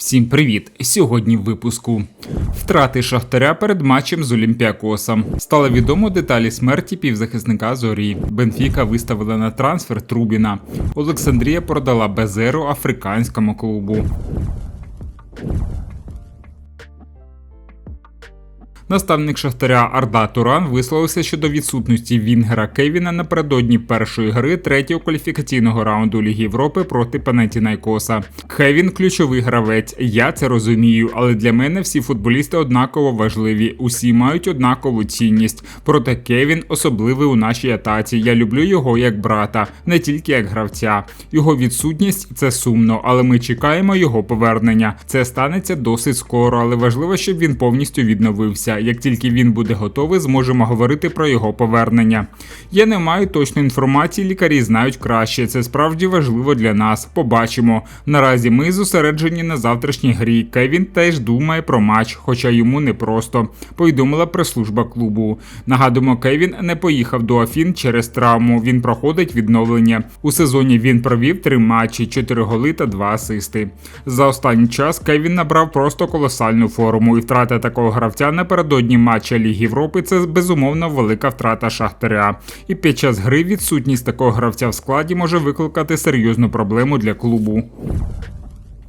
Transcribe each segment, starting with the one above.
Всім привіт! Сьогодні в випуску втрати шахтаря перед матчем з Олімпіакосом. Стало відомо деталі смерті півзахисника зорі. Бенфіка виставила на трансфер Трубіна. Олександрія продала Безеру африканському клубу. Наставник Шахтаря Арда Туран висловився щодо відсутності Вінгера Кевіна напередодні першої гри третього кваліфікаційного раунду Ліги Європи проти Панетінайкоса. Кевін ключовий гравець. Я це розумію, але для мене всі футболісти однаково важливі. Усі мають однакову цінність. Проте Кевін особливий у нашій атаці. Я люблю його як брата, не тільки як гравця. Його відсутність це сумно, але ми чекаємо його повернення. Це станеться досить скоро, але важливо, щоб він повністю відновився. Як тільки він буде готовий, зможемо говорити про його повернення. Я не маю точної інформації, лікарі знають краще. Це справді важливо для нас. Побачимо. Наразі ми зосереджені на завтрашній грі. Кевін теж думає про матч, хоча йому не просто. Повідомила прес-служба клубу. Нагадуємо, Кевін не поїхав до Афін через травму. Він проходить відновлення. У сезоні він провів три матчі, чотири голи та два асисти. За останній час Кевін набрав просто колосальну форму і втрата такого гравця напередодні матча Ліги Європи це безумовно велика втрата Шахтаря. І під час гри відсутність такого гравця в складі може викликати серйозну проблему для клубу.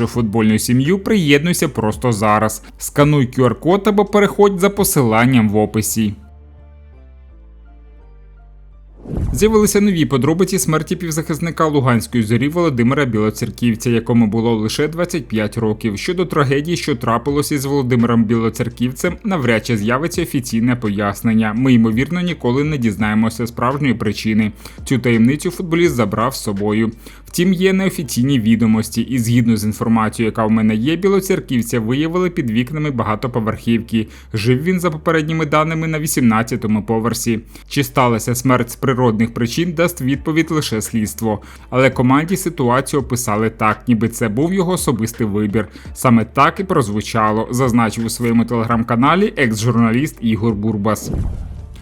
нашу футбольну сім'ю, приєднуйся просто зараз. Скануй QR-код або переходь за посиланням в описі. З'явилися нові подробиці смерті півзахисника Луганської зорі Володимира Білоцерківця, якому було лише 25 років. Щодо трагедії, що трапилося з Володимиром Білоцерківцем, навряд чи з'явиться офіційне пояснення. Ми ймовірно ніколи не дізнаємося справжньої причини. Цю таємницю футболіст забрав з собою. Втім, є неофіційні відомості, і згідно з інформацією, яка в мене є, білоцерківця виявили під вікнами багатоповерхівки. Жив він за попередніми даними на 18-му поверсі. Чи сталася смерть з природних причин, дасть відповідь лише слідство. Але команді ситуацію описали так, ніби це був його особистий вибір. Саме так і прозвучало, зазначив у своєму телеграм-каналі екс-журналіст Ігор Бурбас.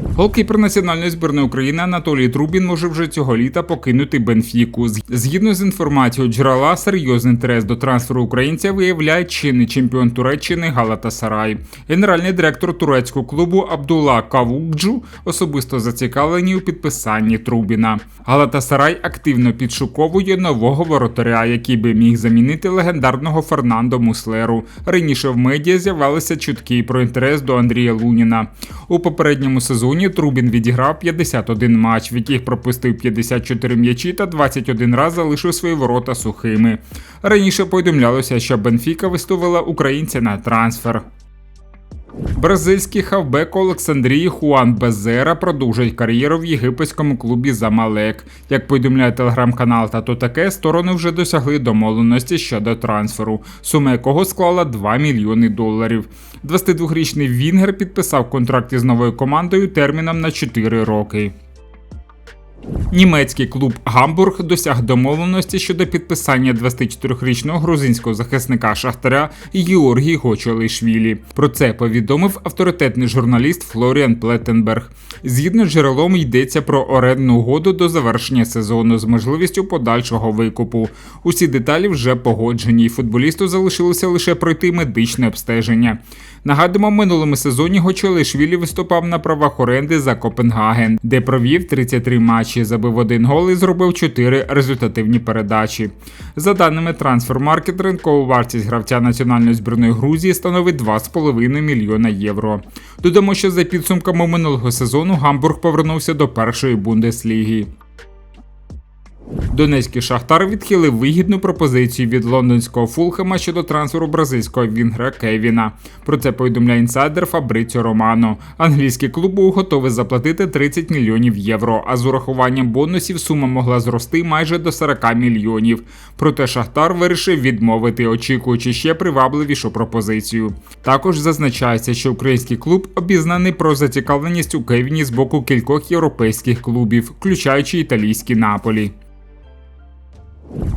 Голкіпер національної збірної України Анатолій Трубін може вже цього літа покинути Бенфіку. Згідно з інформацією джерела, серйозний інтерес до трансферу українця виявляє чинний чемпіон Туреччини Галата Сарай. Генеральний директор турецького клубу Абдулла Кавукджу особисто зацікавлені у підписанні Трубіна. Галата Сарай активно підшуковує нового воротаря, який би міг замінити легендарного Фернандо Муслеру. Раніше в медіа з'явилися чутки про інтерес до Андрія Луніна. У попередньому сезоні сезоні Трубін відіграв 51 матч, в яких пропустив 54 м'ячі та 21 раз залишив свої ворота сухими. Раніше повідомлялося, що Бенфіка виставила українця на трансфер. Бразильський хавбек Олександрії Хуан Безера продовжить кар'єру в єгипетському клубі Замалек. Як повідомляє телеграм-канал та то таке, сторони вже досягли домовленості щодо трансферу, сума якого склала 2 мільйони доларів. 22-річний Вінгер підписав контракт із новою командою терміном на 4 роки. Німецький клуб Гамбург досяг домовленості щодо підписання 24-річного грузинського захисника Шахтаря Георгій Гочолейшвілі. Про це повідомив авторитетний журналіст Флоріан Плеттенберг. Згідно з джерелом йдеться про орендну угоду до завершення сезону з можливістю подальшого викупу. Усі деталі вже погоджені, і футболісту залишилося лише пройти медичне обстеження. Нагадуємо, минулому сезоні Гочолейшвілі виступав на правах оренди за Копенгаген, де провів 33 матчі, забив один гол і зробив 4 результативні передачі. За даними Трансфермаркет, ринкова вартість гравця національної збірної Грузії становить 2,5 мільйона євро. Додамо, що за підсумками минулого сезону Гамбург повернувся до першої бундесліги. Донецький Шахтар відхилив вигідну пропозицію від лондонського Фулхема щодо трансферу бразильського вінгра Кевіна. Про це повідомляє інсайдер Фабриціо Романо. Англійський клуб був готовий заплатити 30 мільйонів євро, а з урахуванням бонусів сума могла зрости майже до 40 мільйонів. Проте Шахтар вирішив відмовити, очікуючи ще привабливішу пропозицію. Також зазначається, що український клуб обізнаний про зацікавленість у Кевіні з боку кількох європейських клубів, включаючи італійські Наполі.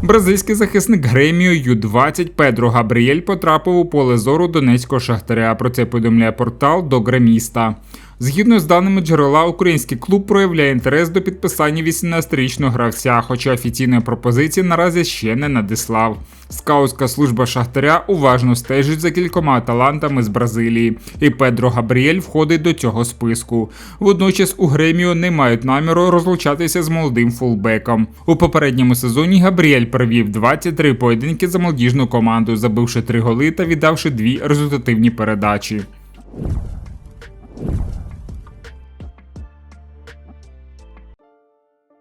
Бразильський захисник Греміо Ю-20 Педро Габріель потрапив у поле зору донецького шахтаря. Про це повідомляє портал до Греміста. Згідно з даними джерела, український клуб проявляє інтерес до підписання 18-річного гравця, хоча офіційної пропозиції наразі ще не надіслав. Скаутська служба Шахтаря уважно стежить за кількома талантами з Бразилії, і Педро Габріель входить до цього списку. Водночас у Греміо не мають наміру розлучатися з молодим фулбеком. У попередньому сезоні Габріель провів 23 поєдинки за молодіжну команду, забивши 3 голи та віддавши дві результативні передачі.